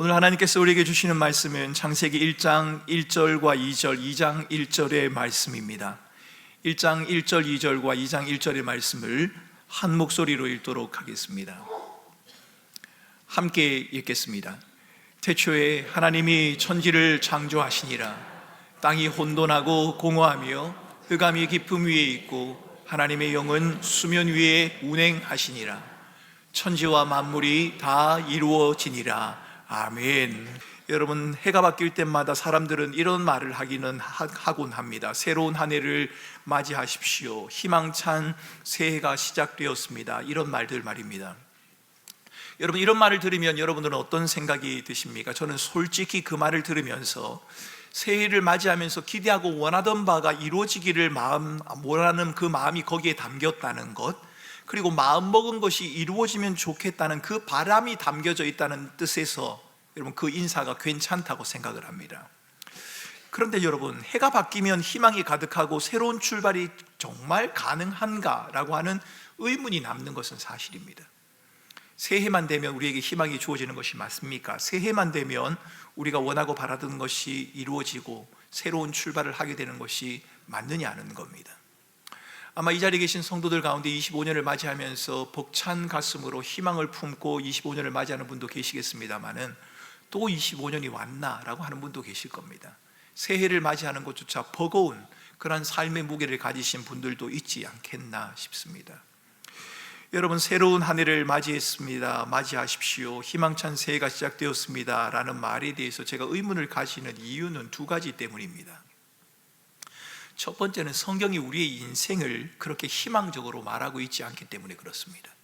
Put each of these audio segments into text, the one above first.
오늘 하나님께서 우리에게 주시는 말씀은 창세기 1장 1절과 2절, 2장 1절의 말씀입니다. 1장 1절, 2절과 2장 1절의 말씀을 한 목소리로 읽도록 하겠습니다. 함께 읽겠습니다. 태초에 하나님이 천지를 창조하시니라 땅이 혼돈하고 공허하며 흑암이 깊음 위에 있고 하나님의 영은 수면 위에 운행하시니라 천지와 만물이 다 이루어지니라 아멘. 여러분 해가 바뀔 때마다 사람들은 이런 말을 하기는 하- 하곤 합니다. 새로운 한 해를 맞이하십시오. 희망찬 새해가 시작되었습니다. 이런 말들 말입니다. 여러분 이런 말을 들으면 여러분들은 어떤 생각이 드십니까? 저는 솔직히 그 말을 들으면서 새해를 맞이하면서 기대하고 원하던 바가 이루어지기를 마음 원하는 그 마음이 거기에 담겼다는 것 그리고 마음 먹은 것이 이루어지면 좋겠다는 그 바람이 담겨져 있다는 뜻에서 여러분 그 인사가 괜찮다고 생각을 합니다. 그런데 여러분 해가 바뀌면 희망이 가득하고 새로운 출발이 정말 가능한가라고 하는 의문이 남는 것은 사실입니다. 새해만 되면 우리에게 희망이 주어지는 것이 맞습니까? 새해만 되면 우리가 원하고 바라던 것이 이루어지고 새로운 출발을 하게 되는 것이 맞느냐는 겁니다. 아마 이 자리에 계신 성도들 가운데 25년을 맞이하면서 벅찬 가슴으로 희망을 품고 25년을 맞이하는 분도 계시겠습니다만은 또 25년이 왔나라고 하는 분도 계실 겁니다. 새해를 맞이하는 것조차 버거운 그런 삶의 무게를 가지신 분들도 있지 않겠나 싶습니다. 여러분 새로운 한 해를 맞이했습니다. 맞이하십시오. 희망찬 새해가 시작되었습니다. 라는 말에 대해서 제가 의문을 가지는 이유는 두 가지 때문입니다. 첫 번째는 성경이 우리의 인생을 그렇게 희망적으로 말하고 있지 않기 때문에 그렇습니다.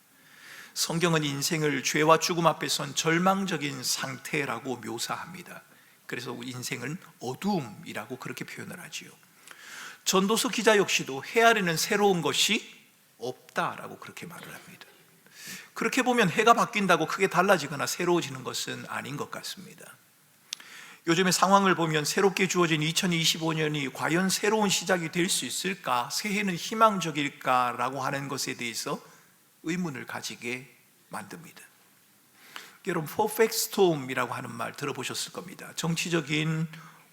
성경은 인생을 죄와 죽음 앞에 선 절망적인 상태라고 묘사합니다. 그래서 인생은 어두움이라고 그렇게 표현을 하지요. 전도서 기자 역시도 해 아래는 새로운 것이 없다라고 그렇게 말을 합니다. 그렇게 보면 해가 바뀐다고 크게 달라지거나 새로워지는 것은 아닌 것 같습니다. 요즘의 상황을 보면 새롭게 주어진 2025년이 과연 새로운 시작이 될 수 있을까? 새해는 희망적일까라고 하는 것에 대해서 의문을 가지게 만듭니다. 여러분, 퍼펙트 스톰이라고 하는 말 들어보셨을 겁니다. 정치적인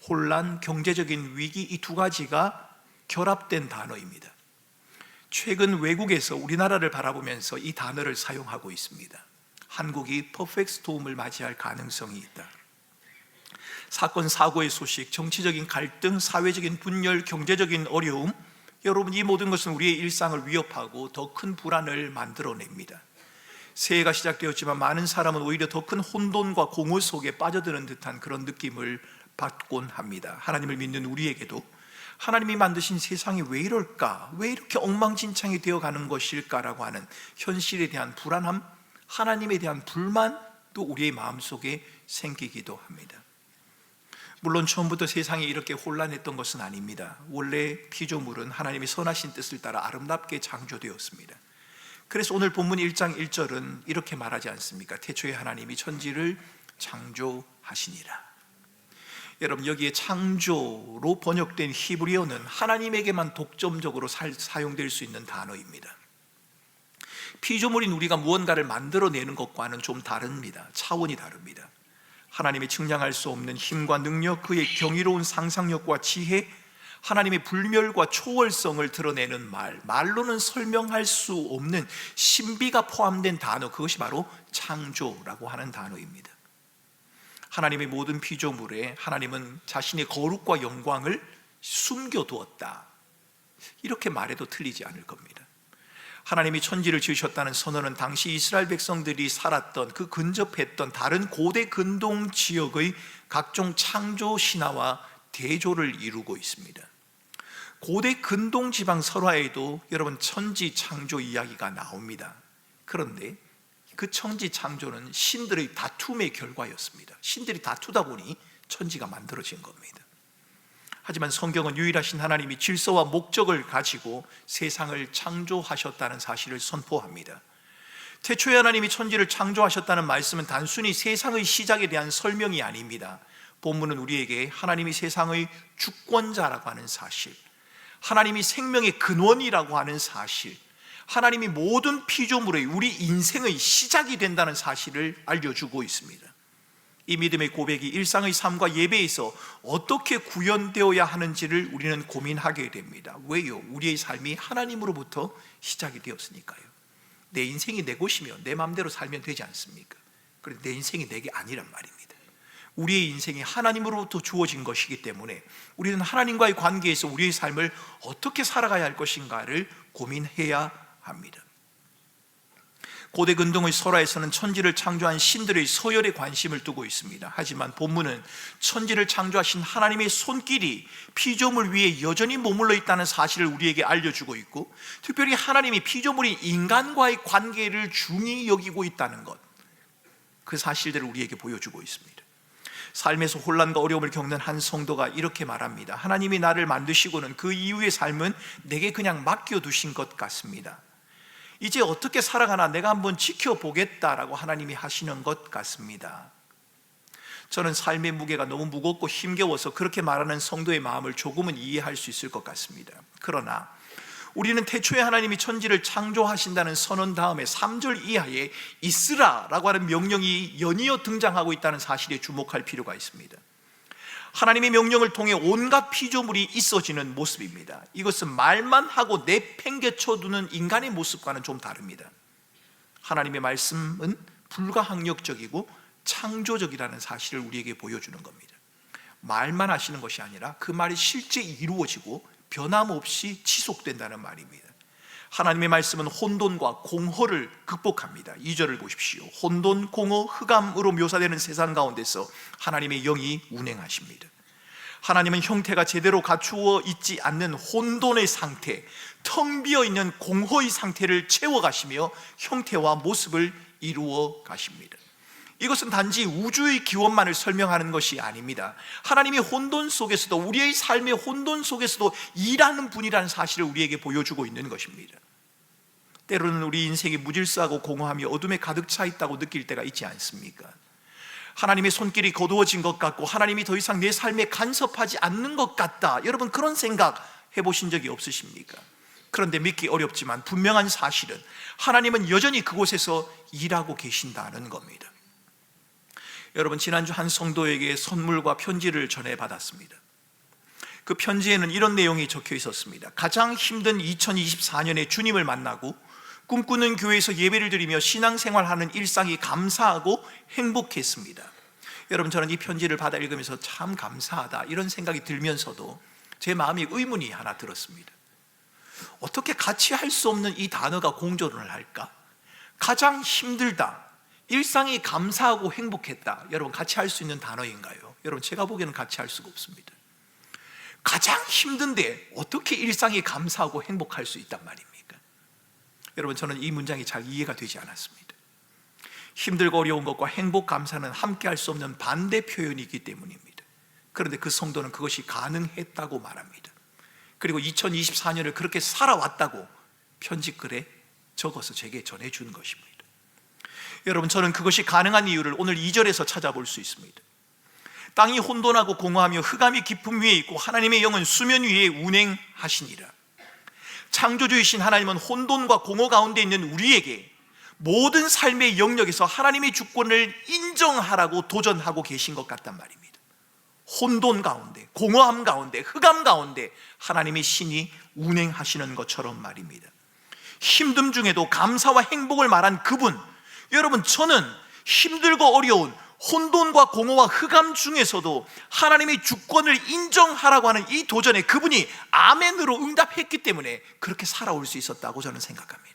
혼란, 경제적인 위기 이 두 가지가 결합된 단어입니다. 최근 외국에서 우리나라를 바라보면서 이 단어를 사용하고 있습니다. 한국이 퍼펙트 스톰을 맞이할 가능성이 있다. 사건 사고의 소식, 정치적인 갈등, 사회적인 분열, 경제적인 어려움, 여러분 이 모든 것은 우리의 일상을 위협하고 더 큰 불안을 만들어냅니다. 새해가 시작되었지만 많은 사람은 오히려 더 큰 혼돈과 공허 속에 빠져드는 듯한 그런 느낌을 받곤 합니다. 하나님을 믿는 우리에게도 하나님이 만드신 세상이 왜 이럴까? 왜 이렇게 엉망진창이 되어 가는 것일까라고 하는 현실에 대한 불안함, 하나님에 대한 불만도 우리의 마음속에 생기기도 합니다. 물론 처음부터 세상이 이렇게 혼란했던 것은 아닙니다. 원래 피조물은 하나님의 선하신 뜻을 따라 아름답게 창조되었습니다. 그래서 오늘 본문 1장 1절은 이렇게 말하지 않습니까? 태초에 하나님이 천지를 창조하시니라. 여러분 여기에 창조로 번역된 히브리어는 하나님에게만 독점적으로 살- 사용될 수 있는 단어입니다. 피조물인 우리가 무언가를 만들어내는 것과는 좀 다릅니다. 차원이 다릅니다. 하나님의 측량할 수 없는 힘과 능력, 그의 경이로운 상상력과 지혜, 하나님의 불멸과 초월성을 드러내는 말, 말로는 설명할 수 없는 신비가 포함된 단어, 그것이 바로 창조라고 하는 단어입니다. 하나님의 모든 피조물에 하나님은 자신의 거룩과 영광을 숨겨두었다. 이렇게 말해도 틀리지 않을 겁니다. 하나님이 천지를 지으셨다는 선언은 당시 이스라엘 백성들이 살았던 그 근접했던 다른 고대 근동 지역의 각종 창조 신화와 대조를 이루고 있습니다. 고대 근동 지방 설화에도 여러분 천지 창조 이야기가 나옵니다. 그런데 그 천지 창조는 신들의 다툼의 결과였습니다. 신들이 다투다 보니 천지가 만들어진 겁니다. 하지만 성경은 유일하신 하나님이 질서와 목적을 가지고 세상을 창조하셨다는 사실을 선포합니다. 태초에 하나님이 천지를 창조하셨다는 말씀은 단순히 세상의 시작에 대한 설명이 아닙니다. 본문은 우리에게 하나님이 세상의 주권자라고 하는 사실, 하나님이 생명의 근원이라고 하는 사실, 하나님이 모든 피조물의 우리 인생의 시작이 된다는 사실을 알려주고 있습니다. 이 믿음의 고백이 일상의 삶과 예배에서 어떻게 구현되어야 하는지를 우리는 고민하게 됩니다. 왜요? 우리의 삶이 하나님으로부터 시작이 되었으니까요. 내 인생이 내 곳이며 내 마음대로 살면 되지 않습니까? 그런데 내 인생이 내게 아니란 말입니다. 우리의 인생이 하나님으로부터 주어진 것이기 때문에 우리는 하나님과의 관계에서 우리의 삶을 어떻게 살아가야 할 것인가를 고민해야 합니다. 고대 근동의 설화에서는 천지를 창조한 신들의 서열에 관심을 두고 있습니다. 하지만 본문은 천지를 창조하신 하나님의 손길이 피조물 위에 여전히 머물러 있다는 사실을 우리에게 알려주고 있고, 특별히 하나님이 피조물이 인간과의 관계를 중히 여기고 있다는 것, 그 사실들을 우리에게 보여주고 있습니다. 삶에서 혼란과 어려움을 겪는 한 성도가 이렇게 말합니다. 하나님이 나를 만드시고는 그 이후의 삶은 내게 그냥 맡겨두신 것 같습니다. 이제 어떻게 살아가나 내가 한번 지켜보겠다라고 하나님이 하시는 것 같습니다. 저는 삶의 무게가 너무 무겁고 힘겨워서 그렇게 말하는 성도의 마음을 조금은 이해할 수 있을 것 같습니다. 그러나 우리는 태초에 하나님이 천지를 창조하신다는 선언 다음에 3절 이하에 있으라라고 하는 명령이 연이어 등장하고 있다는 사실에 주목할 필요가 있습니다. 하나님의 명령을 통해 온갖 피조물이 있어지는 모습입니다. 이것은 말만 하고 내팽개쳐 두는 인간의 모습과는 좀 다릅니다. 하나님의 말씀은 불가항력적이고 창조적이라는 사실을 우리에게 보여주는 겁니다. 말만 하시는 것이 아니라 그 말이 실제 이루어지고 변함없이 지속된다는 말입니다. 하나님의 말씀은 혼돈과 공허를 극복합니다. 2절을 보십시오. 혼돈, 공허, 흑암으로 묘사되는 세상 가운데서 하나님의 영이 운행하십니다. 하나님은 형태가 제대로 갖추어 있지 않는 혼돈의 상태, 텅 비어 있는 공허의 상태를 채워 가시며 형태와 모습을 이루어 가십니다. 이것은 단지 우주의 기원만을 설명하는 것이 아닙니다. 하나님의 혼돈 속에서도 우리의 삶의 혼돈 속에서도 일하는 분이라는 사실을 우리에게 보여주고 있는 것입니다. 때로는 우리 인생이 무질서하고 공허하며 어둠에 가득 차 있다고 느낄 때가 있지 않습니까? 하나님의 손길이 거두어진 것 같고 하나님이 더 이상 내 삶에 간섭하지 않는 것 같다. 여러분 그런 생각 해보신 적이 없으십니까? 그런데 믿기 어렵지만 분명한 사실은 하나님은 여전히 그곳에서 일하고 계신다는 겁니다. 여러분 지난주 한 성도에게 선물과 편지를 전해 받았습니다. 그 편지에는 이런 내용이 적혀 있었습니다. 가장 힘든 2024년에 주님을 만나고 꿈꾸는 교회에서 예배를 드리며 신앙생활하는 일상이 감사하고 행복했습니다. 여러분 저는 이 편지를 받아 읽으면서 참 감사하다 이런 생각이 들면서도 제 마음이 의문이 하나 들었습니다. 어떻게 같이 할 수 없는 이 단어가 공존을 할까? 가장 힘들다. 일상이 감사하고 행복했다. 여러분 같이 할 수 있는 단어인가요? 여러분 제가 보기에는 같이 할 수가 없습니다. 가장 힘든데 어떻게 일상이 감사하고 행복할 수 있단 말입니까? 여러분 저는 이 문장이 잘 이해가 되지 않았습니다. 힘들고 어려운 것과 행복 감사는 함께 할 수 없는 반대 표현이기 때문입니다. 그런데 그 성도는 그것이 가능했다고 말합니다. 그리고 2024년을 그렇게 살아왔다고 편지글에 적어서 제게 전해 준 것입니다. 여러분 저는 그것이 가능한 이유를 오늘 2절에서 찾아볼 수 있습니다. 땅이 혼돈하고 공허하며 흑암이 깊음 위에 있고 하나님의 영은 수면 위에 운행하시니라. 창조주이신 하나님은 혼돈과 공허 가운데 있는 우리에게 모든 삶의 영역에서 하나님의 주권을 인정하라고 도전하고 계신 것 같단 말입니다. 혼돈 가운데, 공허함 가운데, 흑암 가운데 하나님의 신이 운행하시는 것처럼 말입니다. 힘듦 중에도 감사와 행복을 말한 그분, 여러분 저는 힘들고 어려운 혼돈과 공허와 흑암 중에서도 하나님의 주권을 인정하라고 하는 이 도전에 그분이 아멘으로 응답했기 때문에 그렇게 살아올 수 있었다고 저는 생각합니다.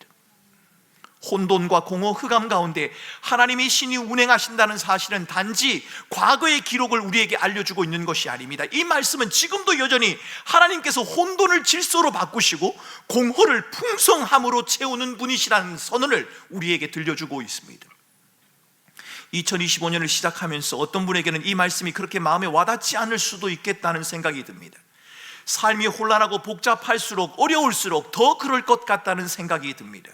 혼돈과 공허, 흑암 가운데 하나님의 신이 운행하신다는 사실은 단지 과거의 기록을 우리에게 알려주고 있는 것이 아닙니다. 이 말씀은 지금도 여전히 하나님께서 혼돈을 질서로 바꾸시고 공허를 풍성함으로 채우는 분이시라는 선언을 우리에게 들려주고 있습니다. 2025년을 시작하면서 어떤 분에게는 이 말씀이 그렇게 마음에 와닿지 않을 수도 있겠다는 생각이 듭니다. 삶이 혼란하고 복잡할수록 어려울수록 더 그럴 것 같다는 생각이 듭니다.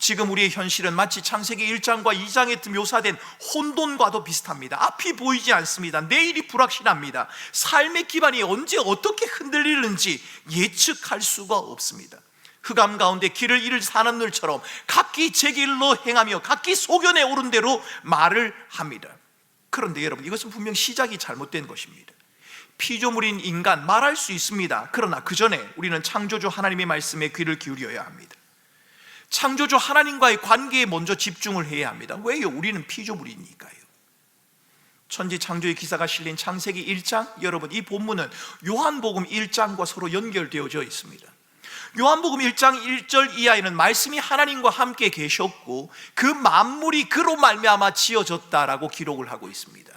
지금 우리의 현실은 마치 창세기 1장과 2장에 묘사된 혼돈과도 비슷합니다. 앞이 보이지 않습니다. 내일이 불확실합니다. 삶의 기반이 언제 어떻게 흔들리는지 예측할 수가 없습니다. 흑암 가운데 길을 잃을 사람들처럼 각기 제 길로 행하며 각기 소견에 오른 대로 말을 합니다. 그런데 여러분 이것은 분명 시작이 잘못된 것입니다. 피조물인 인간 말할 수 있습니다. 그러나 그 전에 우리는 창조주 하나님의 말씀에 귀를 기울여야 합니다. 창조주 하나님과의 관계에 먼저 집중을 해야 합니다. 왜요? 우리는 피조물이니까요. 천지 창조의 기사가 실린 창세기 1장 여러분 이 본문은 요한복음 1장과 서로 연결되어져 있습니다. 요한복음 1장 1절 이하에는 말씀이 하나님과 함께 계셨고 그 만물이 그로 말미암아 지어졌다라고 기록을 하고 있습니다.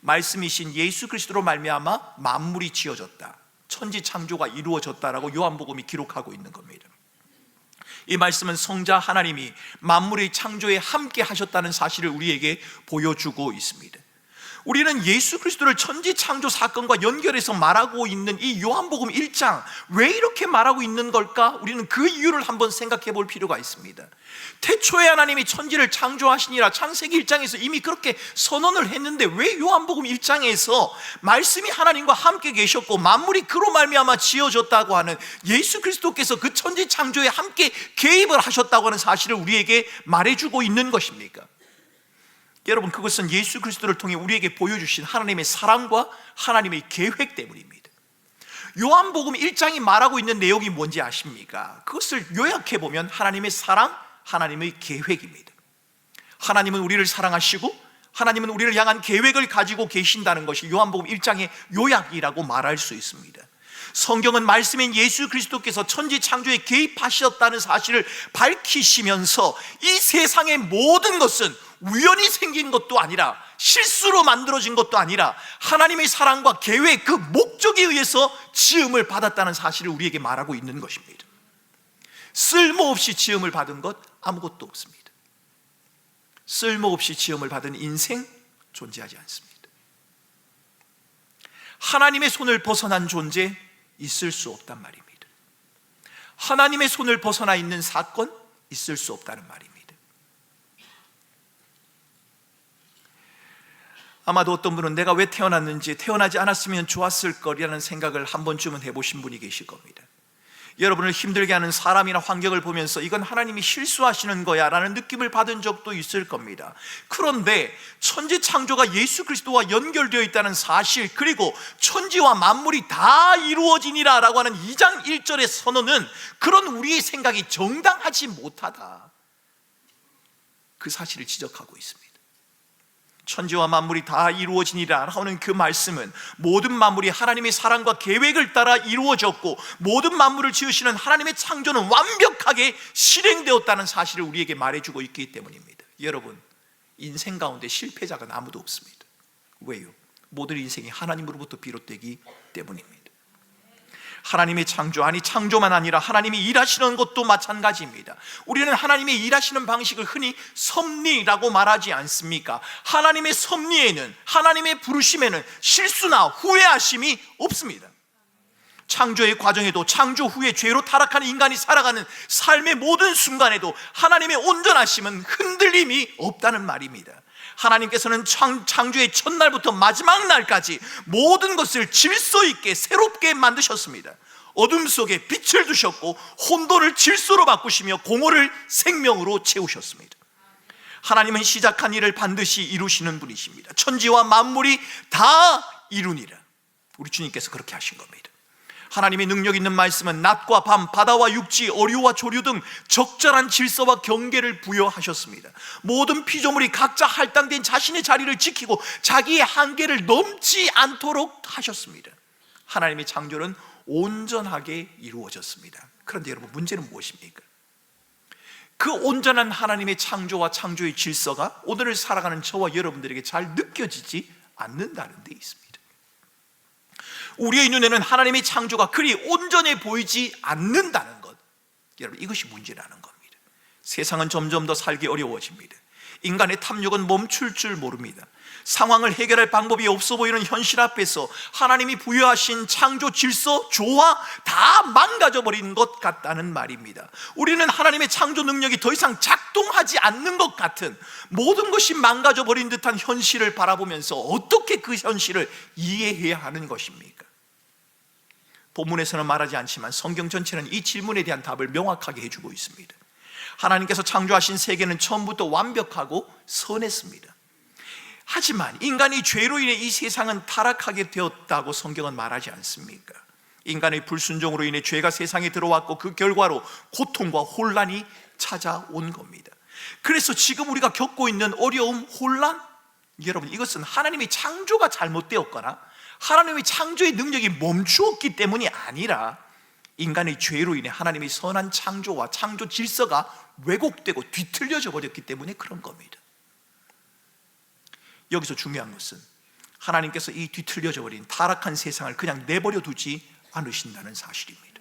말씀이신 예수 그리스도로 말미암아 만물이 지어졌다. 천지 창조가 이루어졌다라고 요한복음이 기록하고 있는 겁니다. 이 말씀은 성자 하나님이 만물의 창조에 함께 하셨다는 사실을 우리에게 보여주고 있습니다. 우리는 예수 그리스도를 천지 창조 사건과 연결해서 말하고 있는 이 요한복음 1장 왜 이렇게 말하고 있는 걸까? 우리는 그 이유를 한번 생각해 볼 필요가 있습니다. 태초에 하나님이 천지를 창조하시니라 창세기 1장에서 이미 그렇게 선언을 했는데 왜 요한복음 1장에서 말씀이 하나님과 함께 계셨고 만물이 그로 말미암아 지어졌다고 하는 예수 그리스도께서 그 천지 창조에 함께 개입을 하셨다고 하는 사실을 우리에게 말해주고 있는 것입니까? 여러분 그것은 예수 그리스도를 통해 우리에게 보여주신 하나님의 사랑과 하나님의 계획 때문입니다. 요한복음 1장이 말하고 있는 내용이 뭔지 아십니까? 그것을 요약해 보면 하나님의 사랑, 하나님의 계획입니다. 하나님은 우리를 사랑하시고 하나님은 우리를 향한 계획을 가지고 계신다는 것이 요한복음 1장의 요약이라고 말할 수 있습니다. 성경은 말씀인 예수 그리스도께서 천지 창조에 개입하셨다는 사실을 밝히시면서 이 세상의 모든 것은 우연히 생긴 것도 아니라 실수로 만들어진 것도 아니라 하나님의 사랑과 계획 그 목적에 의해서 지음을 받았다는 사실을 우리에게 말하고 있는 것입니다. 쓸모없이 지음을 받은 것 아무것도 없습니다. 쓸모없이 지음을 받은 인생 존재하지 않습니다. 하나님의 손을 벗어난 존재 있을 수 없단 말입니다. 하나님의 손을 벗어나 있는 사건 있을 수 없다는 말입니다. 아마도 어떤 분은 내가 왜 태어났는지 태어나지 않았으면 좋았을 거리라는 생각을 한 번쯤은 해보신 분이 계실 겁니다. 여러분을 힘들게 하는 사람이나 환경을 보면서 이건 하나님이 실수하시는 거야 라는 느낌을 받은 적도 있을 겁니다. 그런데 천지 창조가 예수 그리스도와 연결되어 있다는 사실 그리고 천지와 만물이 다 이루어지니라 라고 하는 2장 1절의 선언은 그런 우리의 생각이 정당하지 못하다. 그 사실을 지적하고 있습니다. 천지와 만물이 다 이루어지니라 하는 그 말씀은 모든 만물이 하나님의 사랑과 계획을 따라 이루어졌고 모든 만물을 지으시는 하나님의 창조는 완벽하게 실행되었다는 사실을 우리에게 말해주고 있기 때문입니다. 여러분, 인생 가운데 실패자가 아무도 없습니다. 왜요? 모든 인생이 하나님으로부터 비롯되기 때문입니다. 하나님의 창조 아니 창조만 아니라 하나님이 일하시는 것도 마찬가지입니다. 우리는 하나님의 일하시는 방식을 흔히 섭리라고 말하지 않습니까? 하나님의 섭리에는 하나님의 부르심에는 실수나 후회하심이 없습니다. 창조의 과정에도 창조 후에 죄로 타락한 인간이 살아가는 삶의 모든 순간에도 하나님의 온전하심은 흔들림이 없다는 말입니다. 하나님께서는 창, 창조의 첫날부터 마지막 날까지 모든 것을 질서 있게 새롭게 만드셨습니다. 어둠 속에 빛을 두셨고 혼돈을 질서로 바꾸시며 공허를 생명으로 채우셨습니다. 하나님은 시작한 일을 반드시 이루시는 분이십니다. 천지와 만물이 다 이루니라. 우리 주님께서 그렇게 하신 겁니다. 하나님의 능력 있는 말씀은 낮과 밤, 바다와 육지, 어류와 조류 등 적절한 질서와 경계를 부여하셨습니다. 모든 피조물이 각자 할당된 자신의 자리를 지키고 자기의 한계를 넘지 않도록 하셨습니다. 하나님의 창조는 온전하게 이루어졌습니다. 그런데 여러분 문제는 무엇입니까? 그 온전한 하나님의 창조와 창조의 질서가 오늘을 살아가는 저와 여러분들에게 잘 느껴지지 않는다는 데 있습니다. 우리의 눈에는 하나님의 창조가 그리 온전해 보이지 않는다는 것. 여러분, 이것이 문제라는 겁니다. 세상은 점점 더 살기 어려워집니다. 인간의 탐욕은 멈출 줄 모릅니다. 상황을 해결할 방법이 없어 보이는 현실 앞에서 하나님이 부여하신 창조 질서, 조화 다 망가져 버린 것 같다는 말입니다. 우리는 하나님의 창조 능력이 더 이상 작동하지 않는 것 같은 모든 것이 망가져 버린 듯한 현실을 바라보면서 어떻게 그 현실을 이해해야 하는 것입니까? 본문에서는 말하지 않지만 성경 전체는 이 질문에 대한 답을 명확하게 해주고 있습니다. 하나님께서 창조하신 세계는 처음부터 완벽하고 선했습니다. 하지만 인간이 죄로 인해 이 세상은 타락하게 되었다고 성경은 말하지 않습니까? 인간의 불순종으로 인해 죄가 세상에 들어왔고 그 결과로 고통과 혼란이 찾아온 겁니다. 그래서 지금 우리가 겪고 있는 어려움, 혼란, 여러분 이것은 하나님의 창조가 잘못되었거나 하나님의 창조의 능력이 멈추었기 때문이 아니라 인간의 죄로 인해 하나님의 선한 창조와 창조 질서가 왜곡되고 뒤틀려져 버렸기 때문에 그런 겁니다. 여기서 중요한 것은 하나님께서 이 뒤틀려져 버린 타락한 세상을 그냥 내버려 두지 않으신다는 사실입니다.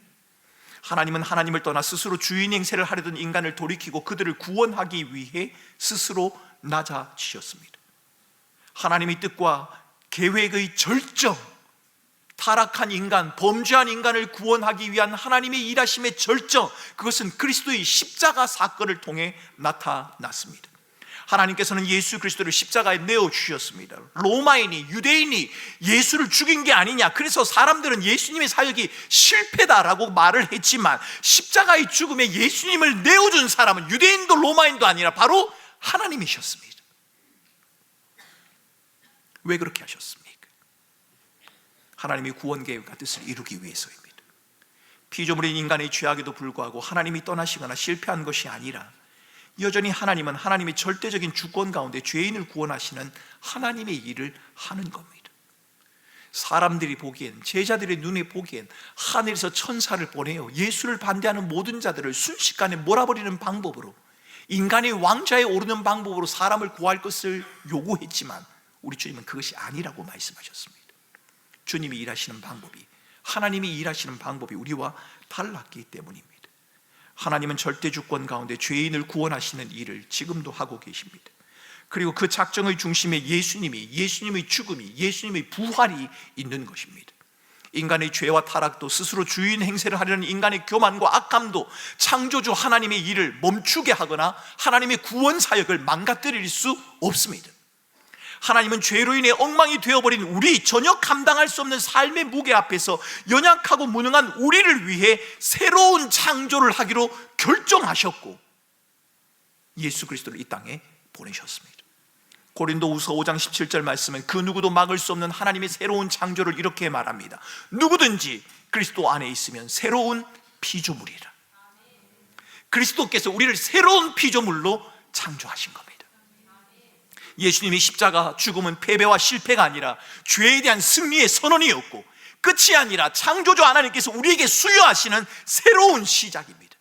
하나님은 하나님을 떠나 스스로 주인 행세를 하려던 인간을 돌이키고 그들을 구원하기 위해 스스로 낮아지셨습니다. 하나님의 뜻과 계획의 절정, 타락한 인간, 범죄한 인간을 구원하기 위한 하나님의 일하심의 절정, 그것은 그리스도의 십자가 사건을 통해 나타났습니다. 하나님께서는 예수 그리스도를 십자가에 내어 주셨습니다. 로마인이 유대인이 예수를 죽인 게 아니냐. 그래서 사람들은 예수님의 사역이 실패다라고 말을 했지만 십자가의 죽음에 예수님을 내어 준 사람은 유대인도 로마인도 아니라 바로 하나님이셨습니다. 왜 그렇게 하셨습니까? 하나님의 구원 계획과 뜻을 이루기 위해서입니다. 피조물인 인간의 죄악에도 불구하고 하나님이 떠나시거나 실패한 것이 아니라 여전히 하나님은 하나님의 절대적인 주권 가운데 죄인을 구원하시는 하나님의 일을 하는 겁니다. 사람들이 보기엔 제자들의 눈에 보기엔 하늘에서 천사를 보내요 예수를 반대하는 모든 자들을 순식간에 몰아버리는 방법으로 인간의 왕좌에 오르는 방법으로 사람을 구할 것을 요구했지만 우리 주님은 그것이 아니라고 말씀하셨습니다. 주님이 일하시는 방법이 하나님이 일하시는 방법이 우리와 달랐기 때문입니다. 하나님은 절대 주권 가운데 죄인을 구원하시는 일을 지금도 하고 계십니다. 그리고 그 작정의 중심에 예수님이, 예수님의 죽음이, 예수님의 부활이 있는 것입니다. 인간의 죄와 타락도 스스로 주인 행세를 하려는 인간의 교만과 악함도 창조주 하나님의 일을 멈추게 하거나 하나님의 구원 사역을 망가뜨릴 수 없습니다. 하나님은 죄로 인해 엉망이 되어버린 우리 전혀 감당할 수 없는 삶의 무게 앞에서 연약하고 무능한 우리를 위해 새로운 창조를 하기로 결정하셨고 예수 그리스도를 이 땅에 보내셨습니다. 고린도후서 5장 17절 말씀은 그 누구도 막을 수 없는 하나님의 새로운 창조를 이렇게 말합니다. 누구든지 그리스도 안에 있으면 새로운 피조물이라. 그리스도께서 우리를 새로운 피조물로 창조하신 겁니다. 예수님이 십자가 죽음은 패배와 실패가 아니라 죄에 대한 승리의 선언이었고 끝이 아니라 창조주 하나님께서 우리에게 수여하시는 새로운 시작입니다.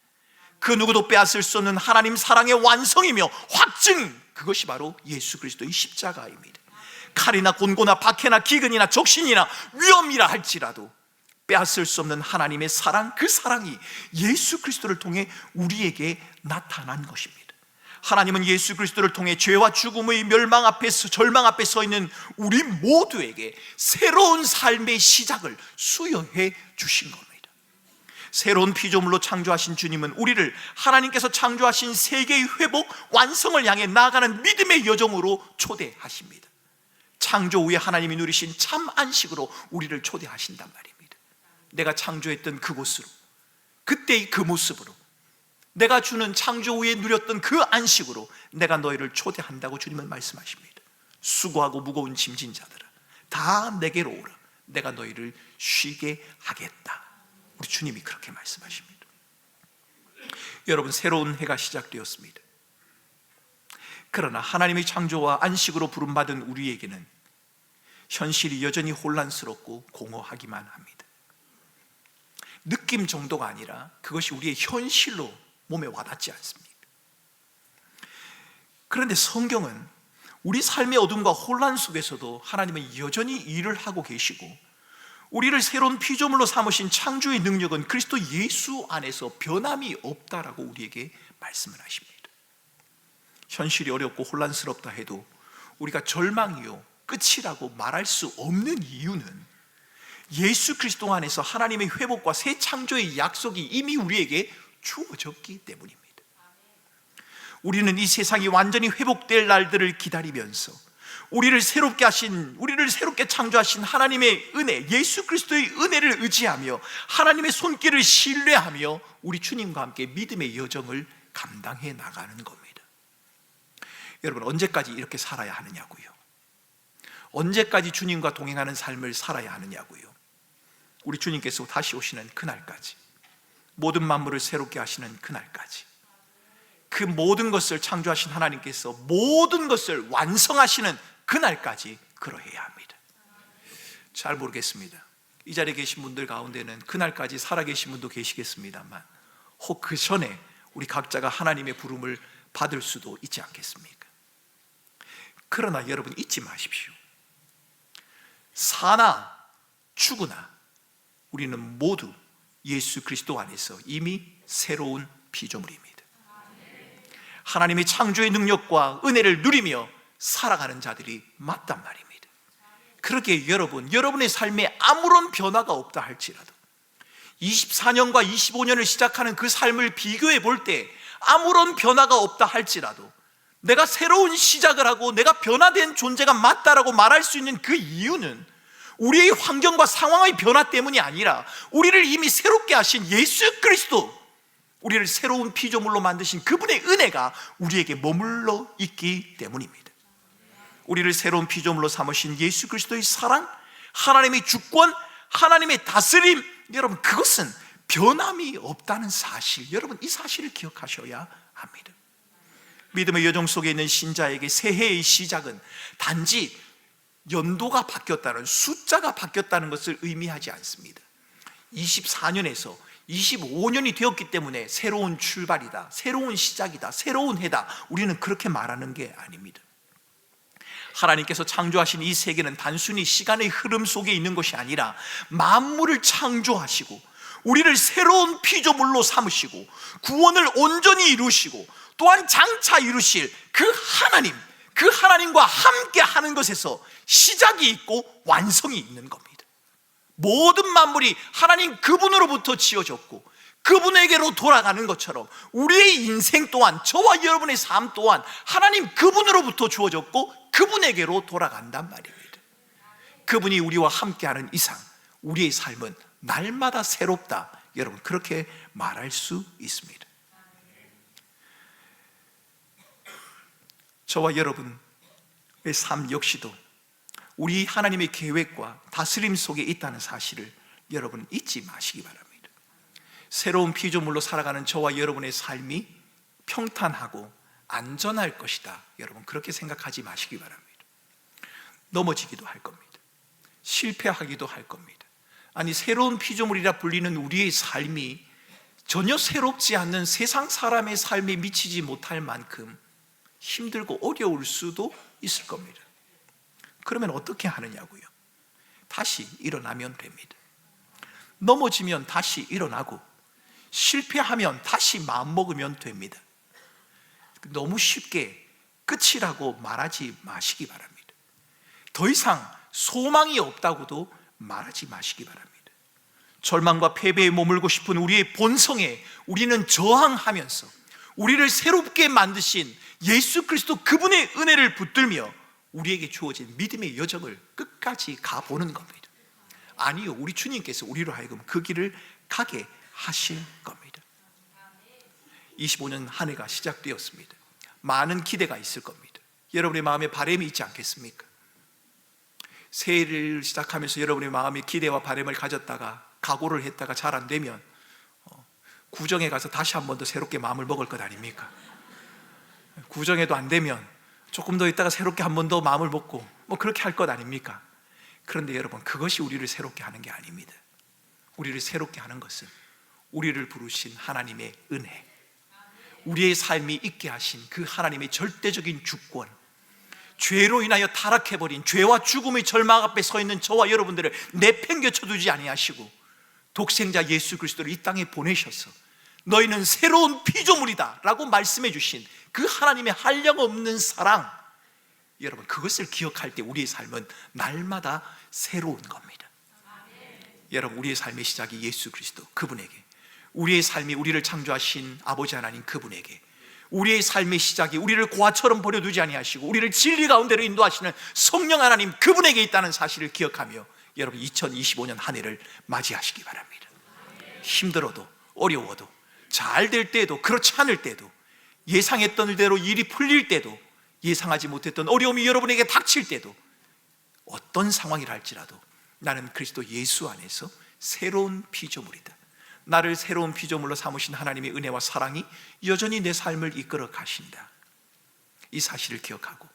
그 누구도 빼앗을 수 없는 하나님 사랑의 완성이며 확증 그것이 바로 예수 그리스도의 십자가입니다. 칼이나 곤고나 박해나 기근이나 적신이나 위험이라 할지라도 빼앗을 수 없는 하나님의 사랑 그 사랑이 예수 그리스도를 통해 우리에게 나타난 것입니다. 하나님은 예수 그리스도를 통해 죄와 죽음의 멸망 앞에 서 절망 앞에 서 있는 우리 모두에게 새로운 삶의 시작을 수여해 주신 겁니다. 새로운 피조물로 창조하신 주님은 우리를 하나님께서 창조하신 세계의 회복 완성을 향해 나아가는 믿음의 여정으로 초대하십니다. 창조 후에 하나님이 누리신 참 안식으로 우리를 초대하신단 말입니다. 내가 창조했던 그곳으로 그때의 그 모습으로 내가 주는 창조 후에 누렸던 그 안식으로 내가 너희를 초대한다고 주님은 말씀하십니다. 수고하고 무거운 짐진 자들아, 다 내게로 오라. 내가 너희를 쉬게 하겠다. 우리 주님이 그렇게 말씀하십니다. 여러분, 새로운 해가 시작되었습니다. 그러나 하나님의 창조와 안식으로 부름받은 우리에게는 현실이 여전히 혼란스럽고 공허하기만 합니다. 느낌 정도가 아니라 그것이 우리의 현실로 몸에 와닿지 않습니다. 그런데 성경은 우리 삶의 어둠과 혼란 속에서도 하나님은 여전히 일을 하고 계시고 우리를 새로운 피조물로 삼으신 창조의 능력은 그리스도 예수 안에서 변함이 없다라고 우리에게 말씀을 하십니다. 현실이 어렵고 혼란스럽다 해도 우리가 절망이요 끝이라고 말할 수 없는 이유는 예수 그리스도 안에서 하나님의 회복과 새 창조의 약속이 이미 우리에게 주어졌기 때문입니다. 우리는 이 세상이 완전히 회복될 날들을 기다리면서 우리를 새롭게 하신 우리를 새롭게 창조하신 하나님의 은혜, 예수 그리스도의 은혜를 의지하며 하나님의 손길을 신뢰하며 우리 주님과 함께 믿음의 여정을 감당해 나가는 겁니다. 여러분 언제까지 이렇게 살아야 하느냐고요? 언제까지 주님과 동행하는 삶을 살아야 하느냐고요. 우리 주님께서 다시 오시는 그날까지 모든 만물을 새롭게 하시는 그날까지 그 모든 것을 창조하신 하나님께서 모든 것을 완성하시는 그날까지 그러해야 합니다. 잘 모르겠습니다. 이 자리에 계신 분들 가운데는 그날까지 살아계신 분도 계시겠습니다만 혹 그 전에 우리 각자가 하나님의 부름을 받을 수도 있지 않겠습니까? 그러나 여러분 잊지 마십시오. 사나 죽으나 우리는 모두 예수 그리스도 안에서 이미 새로운 피조물입니다. 하나님의 창조의 능력과 은혜를 누리며 살아가는 자들이 맞단 말입니다. 그렇게 여러분, 여러분의 삶에 아무런 변화가 없다 할지라도 24년과 25년을 시작하는 그 삶을 비교해 볼 때 아무런 변화가 없다 할지라도 내가 새로운 시작을 하고 내가 변화된 존재가 맞다라고 말할 수 있는 그 이유는 우리의 환경과 상황의 변화 때문이 아니라 우리를 이미 새롭게 하신 예수 그리스도 우리를 새로운 피조물로 만드신 그분의 은혜가 우리에게 머물러 있기 때문입니다. 우리를 새로운 피조물로 삼으신 예수 그리스도의 사랑, 하나님의 주권, 하나님의 다스림, 여러분 그것은 변함이 없다는 사실, 여러분 이 사실을 기억하셔야 합니다. 믿음의 여정 속에 있는 신자에게 새해의 시작은 단지 연도가 바뀌었다는 숫자가 바뀌었다는 것을 의미하지 않습니다. 24년에서 25년이 되었기 때문에 새로운 출발이다, 새로운 시작이다, 새로운 해다. 우리는 그렇게 말하는 게 아닙니다. 하나님께서 창조하신 이 세계는 단순히 시간의 흐름 속에 있는 것이 아니라 만물을 창조하시고 우리를 새로운 피조물로 삼으시고 구원을 온전히 이루시고 또한 장차 이루실 그 하나님, 그 하나님과 함께 하는 것에서 시작이 있고 완성이 있는 겁니다. 모든 만물이 하나님 그분으로부터 지어졌고 그분에게로 돌아가는 것처럼 우리의 인생 또한 저와 여러분의 삶 또한 하나님 그분으로부터 주어졌고 그분에게로 돌아간단 말입니다. 그분이 우리와 함께하는 이상 우리의 삶은 날마다 새롭다. 여러분 그렇게 말할 수 있습니다. 저와 여러분의 삶 역시도 우리 하나님의 계획과 다스림 속에 있다는 사실을 여러분 잊지 마시기 바랍니다. 새로운 피조물로 살아가는 저와 여러분의 삶이 평탄하고 안전할 것이다. 여러분 그렇게 생각하지 마시기 바랍니다. 넘어지기도 할 겁니다. 실패하기도 할 겁니다. 아니 새로운 피조물이라 불리는 우리의 삶이 전혀 새롭지 않는 세상 사람의 삶에 미치지 못할 만큼 힘들고 어려울 수도 있을 겁니다. 그러면 어떻게 하느냐고요? 다시 일어나면 됩니다. 넘어지면 다시 일어나고 실패하면 다시 마음먹으면 됩니다. 너무 쉽게 끝이라고 말하지 마시기 바랍니다. 더 이상 소망이 없다고도 말하지 마시기 바랍니다. 절망과 패배에 머물고 싶은 우리의 본성에 우리는 저항하면서 우리를 새롭게 만드신 예수 그리스도 그분의 은혜를 붙들며 우리에게 주어진 믿음의 여정을 끝까지 가보는 겁니다. 아니요, 우리 주님께서 우리로 하여금 그 길을 가게 하실 겁니다. 25년 한 해가 시작되었습니다. 많은 기대가 있을 겁니다. 여러분의 마음에 바람이 있지 않겠습니까? 새해를 시작하면서 여러분의 마음에 기대와 바람을 가졌다가 각오를 했다가 잘 안 되면 어, 구정에 가서 다시 한 번 더 새롭게 마음을 먹을 것 아닙니까? 구정에도 안 되면 조금 더 있다가 새롭게 한 번 더 마음을 먹고 뭐 그렇게 할 것 아닙니까? 그런데 여러분 그것이 우리를 새롭게 하는 게 아닙니다. 우리를 새롭게 하는 것은 우리를 부르신 하나님의 은혜, 우리의 삶이 있게 하신 그 하나님의 절대적인 주권, 죄로 인하여 타락해버린 죄와 죽음의 절망 앞에 서 있는 저와 여러분들을 내팽겨쳐 두지 아니하시고 독생자 예수 그리스도를 이 땅에 보내셔서 너희는 새로운 피조물이다 라고 말씀해 주신 그 하나님의 한량없는 사랑. 여러분 그것을 기억할 때 우리의 삶은 날마다 새로운 겁니다. 여러분 우리의 삶의 시작이 예수 그리스도 그분에게. 우리의 삶이 우리를 창조하신 아버지 하나님 그분에게. 우리의 삶의 시작이 우리를 고아처럼 버려두지 아니하시고 우리를 진리 가운데로 인도하시는 성령 하나님 그분에게 있다는 사실을 기억하며 여러분 2025년 한 해를 맞이하시기 바랍니다. 힘들어도 어려워도 잘 될 때도 그렇지 않을 때도 예상했던 대로 일이 풀릴 때도 예상하지 못했던 어려움이 여러분에게 닥칠 때도 어떤 상황이라 할지라도 나는 그리스도 예수 안에서 새로운 피조물이다. 나를 새로운 피조물로 삼으신 하나님의 은혜와 사랑이 여전히 내 삶을 이끌어 가신다. 이 사실을 기억하고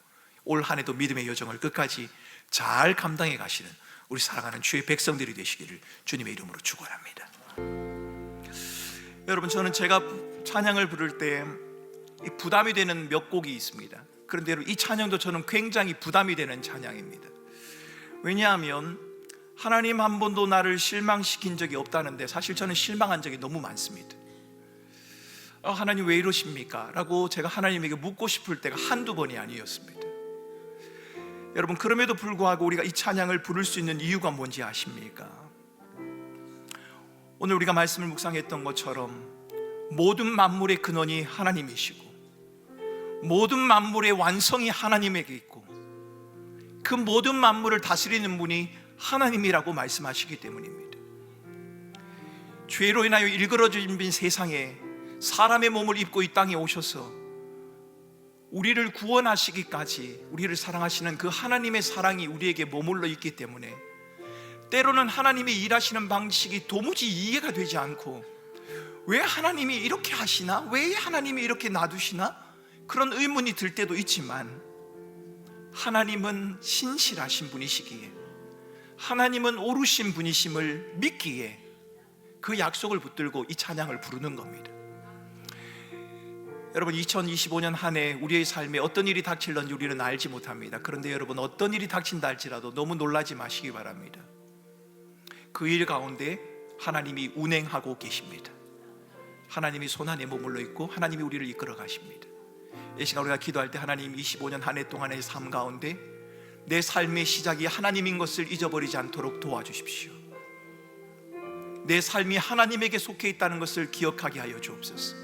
올 한 해도 믿음의 여정을 끝까지 잘 감당해 가시는 우리 사랑하는 주의 백성들이 되시기를 주님의 이름으로 축원합니다. 여러분 저는 제가 찬양을 부를 때이 부담이 되는 몇 곡이 있습니다. 그런데 이 찬양도 저는 굉장히 부담이 되는 찬양입니다. 왜냐하면 하나님 한 번도 나를 실망시킨 적이 없다는데 사실 저는 실망한 적이 너무 많습니다. 어, 하나님 왜 이러십니까? 라고 제가 하나님에게 묻고 싶을 때가 한두 번이 아니었습니다. 여러분, 그럼에도 불구하고 우리가 이 찬양을 부를 수 있는 이유가 뭔지 아십니까? 오늘 우리가 말씀을 묵상했던 것처럼 모든 만물의 근원이 하나님이시고 모든 만물의 완성이 하나님에게 있고 그 모든 만물을 다스리는 분이 하나님이라고 말씀하시기 때문입니다. 죄로 인하여 일그러진 빈 세상에 사람의 몸을 입고 이 땅에 오셔서 우리를 구원하시기까지 우리를 사랑하시는 그 하나님의 사랑이 우리에게 머물러 있기 때문에 때로는 하나님이 일하시는 방식이 도무지 이해가 되지 않고 왜 하나님이 이렇게 하시나? 왜 하나님이 이렇게 놔두시나? 그런 의문이 들 때도 있지만 하나님은 신실하신 분이시기에 하나님은 오르신 분이심을 믿기에 그 약속을 붙들고 이 찬양을 부르는 겁니다. 여러분 2025년 한 해 우리의 삶에 어떤 일이 닥칠런지 우리는 알지 못합니다. 그런데 여러분 어떤 일이 닥친다 할지라도 너무 놀라지 마시기 바랍니다. 그 일 가운데 하나님이 운행하고 계십니다. 하나님이 손안에 머물러 있고 하나님이 우리를 이끌어 가십니다. 이 시간 우리가 기도할 때 하나님 25년 한 해 동안의 삶 가운데 내 삶의 시작이 하나님인 것을 잊어버리지 않도록 도와주십시오. 내 삶이 하나님에게 속해 있다는 것을 기억하게 하여 주옵소서.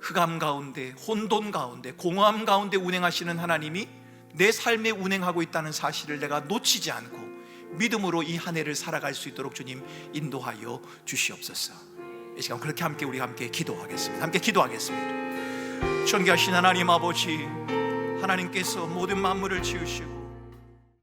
흑암 가운데, 혼돈 가운데, 공허함 가운데 운행하시는 하나님이 내 삶에 운행하고 있다는 사실을 내가 놓치지 않고 믿음으로 이 한 해를 살아갈 수 있도록 주님 인도하여 주시옵소서. 이 시간 그렇게 함께 우리 함께 기도하겠습니다. 함께 기도하겠습니다. 존귀하신 하나님 아버지, 하나님께서 모든 만물을 지으시고